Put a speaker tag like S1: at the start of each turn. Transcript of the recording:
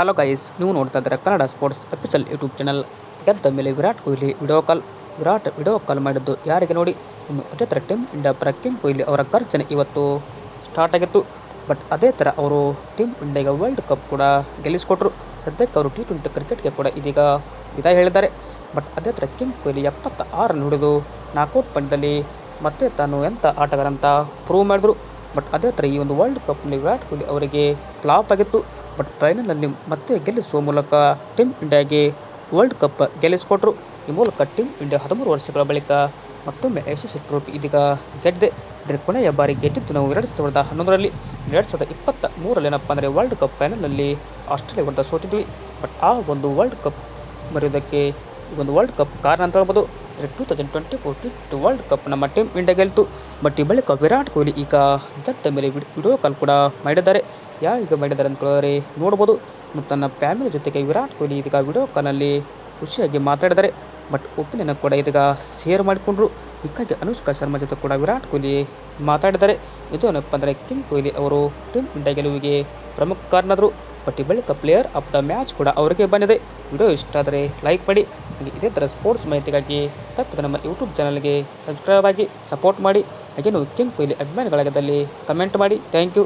S1: Hello guys ನೀವು ನೋಡ್ತಾ ಇದ್ದಾರೆ Kannada sports official YouTube channel ಗೆದ್ದ ಮೇಲೆ Virat Kohli video call Virat video call ಮಾಡಿದ್ದು ಯಾರಿಗೆ ನೋಡಿ? ಇನ್ನು ಅದೇ ಥರ ಟೀಮ್ ಇಂಡಿಯಾ ಪರ ಕಿಂಗ್ ಕೊಹ್ಲಿ ಅವರ ಖರ್ಚನೆ ಇವತ್ತು ಸ್ಟಾರ್ಟ್ ಆಗಿತ್ತು. ಬಟ್ ಅದೇ ಥರ ಅವರು ಟೀಮ್ ಇಂಡಿಯಾಗೆ ವರ್ಲ್ಡ್ ಕಪ್ ಕೂಡ ಗೆಲ್ಲಿಸಿಕೊಟ್ರು. ಸದ್ಯಕ್ಕೆ ಅವರು ಟಿ ಟ್ವೆಂಟಿ ಕ್ರಿಕೆಟ್ಗೆ ಕೂಡ ಇದೀಗ ವಿದಾಯ ಹೇಳಿದ್ದಾರೆ. ಬಟ್ ಅದೇ ಥರ ಕಿಂಗ್ ಕೊಹ್ಲಿ ಎಪ್ಪತ್ತ ಆರನ್ನು ರನ್ ಹಿಡಿದು ನಾಕೌಟ್ ಪಂದ್ಯದಲ್ಲಿ ಮತ್ತೆ ತಾನು ಎಂಥ ಆಟಗಾರ ಅಂತ ಪ್ರೂವ್ ಮಾಡಿದ್ರು. ಬಟ್ ಅದೇ ಥರ ಈ ಒಂದು ವರ್ಲ್ಡ್ ಕಪ್ನಲ್ಲಿ ವಿರಾಟ್ ಕೊಹ್ಲಿ ಅವರಿಗೆ ಫ್ಲಾಪ್ ಆಗಿತ್ತು. ಬಟ್ ಫೈನಲ್ನಲ್ಲಿ ಮತ್ತೆ ಗೆಲ್ಲಿಸುವ ಮೂಲಕ ಟೀಮ್ ಇಂಡಿಯಾಗೆ ವರ್ಲ್ಡ್ ಕಪ್ ಗೆಲ್ಲಿಸಿಕೊಟ್ರು. ಈ ಮೂಲಕ ಟೀಮ್ ಇಂಡಿಯಾ ಹದಿಮೂರು ವರ್ಷಗಳ ಬಳಿಕ ಮತ್ತೊಮ್ಮೆ ಯಶಸ್ವಿ ಟ್ರೋಫಿ ಇದೀಗ ಗೆದ್ದೆ ಇದರ ಕೊನೆಯ ಬಾರಿ ಗೆದ್ದಿದ್ದು ನಾವು ಎರಡು ಸಾವಿರದ ಹನ್ನೊಂದರಲ್ಲಿ, ಎರಡು ಸಾವಿರದ ಇಪ್ಪತ್ತ ಮೂರರಲ್ಲಿ ಏನಪ್ಪ ಅಂದರೆ ವರ್ಲ್ಡ್ ಕಪ್ ಫೈನಲ್ನಲ್ಲಿ ಆಸ್ಟ್ರೇಲಿಯಾ ವಿರುದ್ಧ ಸೋತಿದ್ವಿ. ಬಟ್ ಆ ಒಂದು ವರ್ಲ್ಡ್ ಕಪ್ ಮರೆಯೋದಕ್ಕೆ ಒಂದು ವರ್ಲ್ಡ್ ಕಪ್ ಕಾರಣ ಅಂತ ಹೇಳ್ಬೋದು. Two thousand twenty four T world cup ನಮ್ಮ ಟೀಮ್ ಇಂಡಿಯಾ ಗೆಲ್ತು. ಬಟ್ ಈ ಬಳಿಕ ವಿರಾಟ್ ಕೊಹ್ಲಿ ಈಗ ಗೆದ್ದ ಮೇಲೆ ವಿಡಿಯೋ ಕಾಲ್ ಕೂಡ ಮಾಡಿದ್ದಾರೆ. ಯಾರೀಗ ಮಾಡಿದ್ದಾರೆ ಅಂತ ಹೇಳಿದ್ರೆ ನೋಡ್ಬೋದು. ಮತ್ತು ತನ್ನ ಫ್ಯಾಮಿಲಿ ಜೊತೆಗೆ ವಿರಾಟ್ ಕೊಹ್ಲಿ ಇದೀಗ ವಿಡಿಯೋ ಕಾಲ್ನಲ್ಲಿ ಖುಷಿಯಾಗಿ ಮಾತಾಡಿದ್ದಾರೆ. ಬಟ್ ಒಪಿನಿಯನ್ ಕೂಡ ಇದೀಗ ಶೇರ್ ಮಾಡಿಕೊಂಡ್ರು. ಹೀಗಾಗಿ ಅನುಷ್ಕಾ ಶರ್ಮಾ ಜೊತೆ ಕೂಡ ವಿರಾಟ್ ಕೊಹ್ಲಿ ಮಾತಾಡಿದ್ದಾರೆ. ಇದು ಏನಪ್ಪ ಅಂದರೆ ಕಿಂಗ್ ಕೊಹ್ಲಿ ಅವರು ಟೀಮ್ ಇಂಡಿಯಾ ಗೆಲುವಿಗೆ ಪ್ರಮುಖ ಕಾರಣರು ಬಟ್ ಬಳಿಕ ಪ್ಲೇಯರ್ ಆಫ್ ದ ಮ್ಯಾಚ್ ಕೂಡ ಅವರಿಗೆ ಬಂದಿದೆ. ವಿಡಿಯೋ ಇಷ್ಟ ಆದರೆ ಲೈಕ್ ಮಾಡಿ. ಇದೇ ಥರ ಸ್ಪೋರ್ಟ್ಸ್ ಮಾಹಿತಿಗಾಗಿ ತಪ್ಪದೆ ನಮ್ಮ ಯೂಟ್ಯೂಬ್ ಚಾನಲ್ಗೆ ಸಬ್ಸ್ಕ್ರೈಬ್ ಆಗಿ ಸಪೋರ್ಟ್ ಮಾಡಿ. ಹಾಗೇನು ಕಿಂಗ್ ಕೊಹ್ಲಿ ಅಭಿಮಾನಿಗಳಾಗದಲ್ಲಿ ಕಮೆಂಟ್ ಮಾಡಿ. Thank you